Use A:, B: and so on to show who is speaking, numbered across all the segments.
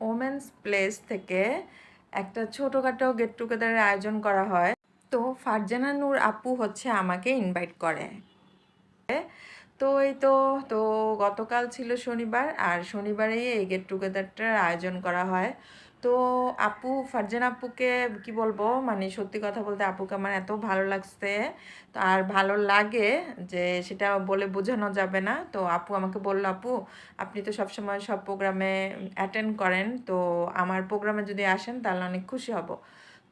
A: Women's place থেকে একটা ছোটোখাটো গেট টুগেদারের আয়োজন করা হয়। তো ফারজানা নূর আপু হচ্ছে আমাকে ইনভাইট করে। তো এই তো তো গতকাল ছিল শনিবার আর শনিবারেই এই গেট টুগেদারটার আয়োজন করা হয়। তো আপু, ফারজান আপুকে কি বলব মানে সত্যি কথা বলতে আপুকে আমার এত ভালো লাগছে, তো আর ভালো লাগে যে সেটা বলে বোঝানো যাবে না। তো আপু আমাকে বলল, আপু, আপনি তো সবসময় সব প্রোগ্রামে অ্যাটেন্ড করেন, তো আমার প্রোগ্রামে যদি আসেন তাহলে অনেক খুশি হব।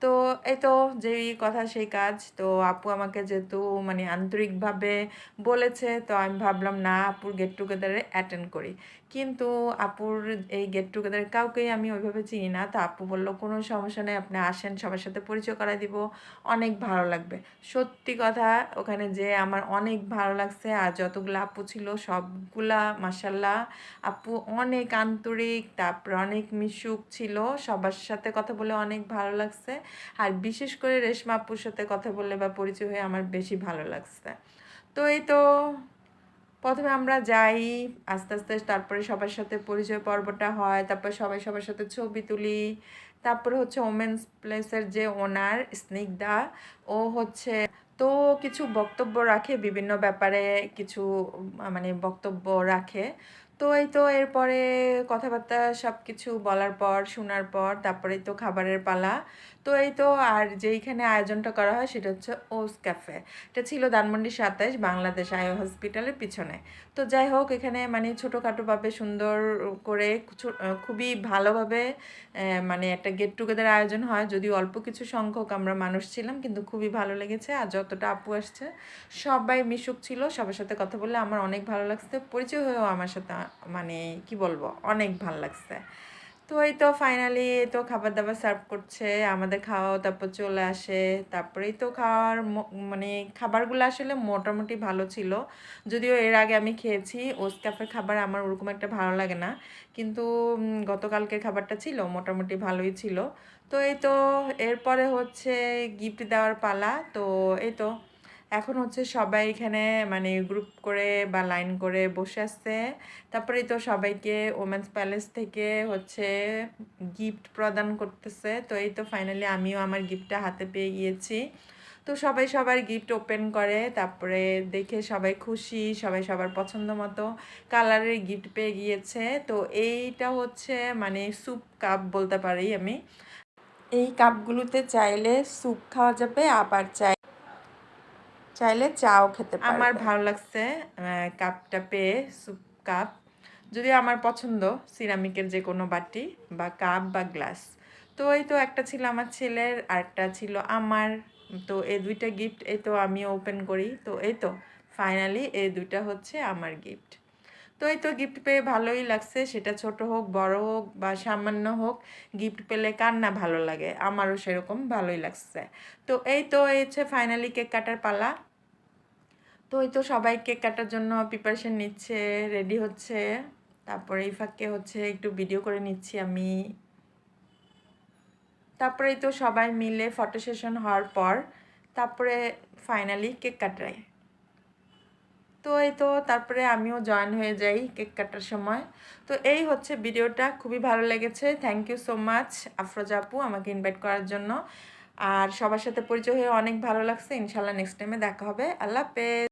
A: তো এই তো যেই কথা, সেই কাজ। তো আপু আমাকে যেহেতু মানে আন্তরিকভাবে বলেছে, তো আমি ভাবলাম, না, আপুর গেট টুগেদারে অ্যাটেন্ড করি। কিন্তু আপুর এই গেট টুগেদারে কাউকেই আমি ওইভাবে চিনি না। তো আপু বলল, কোনো সমস্যা নেই, আপনি আসেন, সবার সাথে পরিচয় করাই দিব। অনেক ভালো লাগবে। সত্যি কথা, ওখানে যে আমার অনেক ভালো লাগছে আর যতগুলো আপু ছিল, সবগুলা মাসাল্লাহ আপু অনেক আন্তরিক, তারপরে অনেক মিশুক ছিল, সবার সাথে কথা বলে অনেক ভালো লাগছে। আর বিশেষ করে রেশমা আপুর সাথে কথা বললে বা পরিচয় হয়ে আমার বেশি ভালো লাগছে। তো এই তো প্রথমে আমরা যাই, আস্তে আস্তে তারপরে সবার সাথে পরিচয় পর্বটা হয়, তারপর সবাই সবার সাথে ছবি তুলি, তারপরে হচ্ছে ওমেন্স প্লেসের যে ওনার স্নিগ্ধা, ও হচ্ছে তো কিছু বক্তব্য রাখে বিভিন্ন ব্যাপারে, কিছু মানে বক্তব্য রাখে। তো এই তো এরপরে কথাবার্তা সব কিছু বলার পর, শোনার পর, তারপরে তো খাবারের পালা। তো এই তো আর যেইখানে আয়োজনটা করা হয় সেটা হচ্ছে ওস ক্যাফে। এটা ছিল ধানমন্ডি সাতাইশ বাংলাদেশ আই হসপিটালের পিছনে। তো যাই হোক, এখানে মানে ছোটোখাটোভাবে সুন্দর করে খুবই ভালোভাবে মানে একটা গেট টুগেদার আয়োজন হয়। যদিও অল্প কিছু সংখ্যক আমরা মানুষ ছিলাম, কিন্তু খুবই ভালো লেগেছে আর যতটা আপু আসছে, সবাই মিশুক ছিল। সবার সাথে কথা বললে আমার অনেক ভালো লাগছে। পরিচয় হয়েও আমার সাথে মানে কি বলব, অনেক ভালো লাগছে। তো এই তো ফাইনালি তো খাবার দাবার সার্ভ করছে, আমাদের খাওয়াও তারপর চলে আসে। তারপরেই তো খাওয়ার মানে খাবারগুলো আসলে মোটামুটি ভালো ছিল। যদিও এর আগে আমি খেয়েছি ওস ক্যাফের খাবার আমার ওরকম একটা ভালো লাগে না। কিন্তু গতকালকের খাবারটা ছিল, মোটামুটি ভালোই ছিল। তো এই তো এরপরে হচ্ছে গিফট দেওয়ার পালা। তো এই তো এখন হচ্ছে সবাই এখানে মানে গ্রুপ করে বা লাইন করে বসে আছে তারপরে তো সবাইকে ওমেন্স প্যালেস থেকে হচ্ছে গিফট প্রদান করতেছে। তো এই তো ফাইনালি আমিও আমার গিফটটা হাতে পেয়ে গিয়েছি। তো সবাই সবার গিফট ওপেন করে, তারপরে দেখে সবাই খুশি, সবাই সবার পছন্দ মতো কালারের গিফট পেয়ে গিয়েছে। তো এইটা হচ্ছে মানে স্যুপ কাপ বলতে পারি আমি। এই কাপগুলোতে চাইলে স্যুপ খাওয়া যাবে, আবার চাই চাইলে চাও খেতে পারবে। আমার ভালো লাগছে কাপটা পেয়ে স্যুপ কাপ যদি আমার পছন্দ সিরামিকের যে কোনো বাটি বা কাপ বা গ্লাস তো এই তো একটা ছিল আমার ছেলের, আরেকটা ছিল আমার। তো এই দুইটা গিফট এই তো আমি ওপেন করি। তো এই তো ফাইনালি এই দুইটা হচ্ছে আমার গিফট তো এই তো গিফট পেয়ে ভালোই লাগছে, সেটা ছোট হোক, বড় হোক বা সামান্য হোক গিফট পেলে কার না ভালো লাগে? আমারও সেরকম ভালোই লাগছে। তো এই তো, এই হচ্ছে ফাইনালি কেক কাটার পালা। তো এই তো সবাই কেক কাটার জন্য প্রিপারেশন নিচ্ছে রেডি হচ্ছে। তারপরে এই ফাঁকে হচ্ছে একটু ভিডিও করে নিচ্ছি আমি। তারপরে তো সবাই মিলে ফটো সেশন হওয়ার পর তারপরে ফাইনালি কেক কাটায় তো এই তো তারপরে আমিও জয়েন হয়ে যাই কেক কাটার সময়। তো এই হচ্ছে ভিডিওটা খুবই ভালো লেগেছে। Thank you so much Afroza আপু আমাকে ইনভাইট করার জন্য। আর সবার সাথে পরিচয় হয়ে অনেক ভালো লাগছে। ইনশাল্লাহ নেক্সট টাইমে দেখা হবে। আল্লাহ হাফেজ।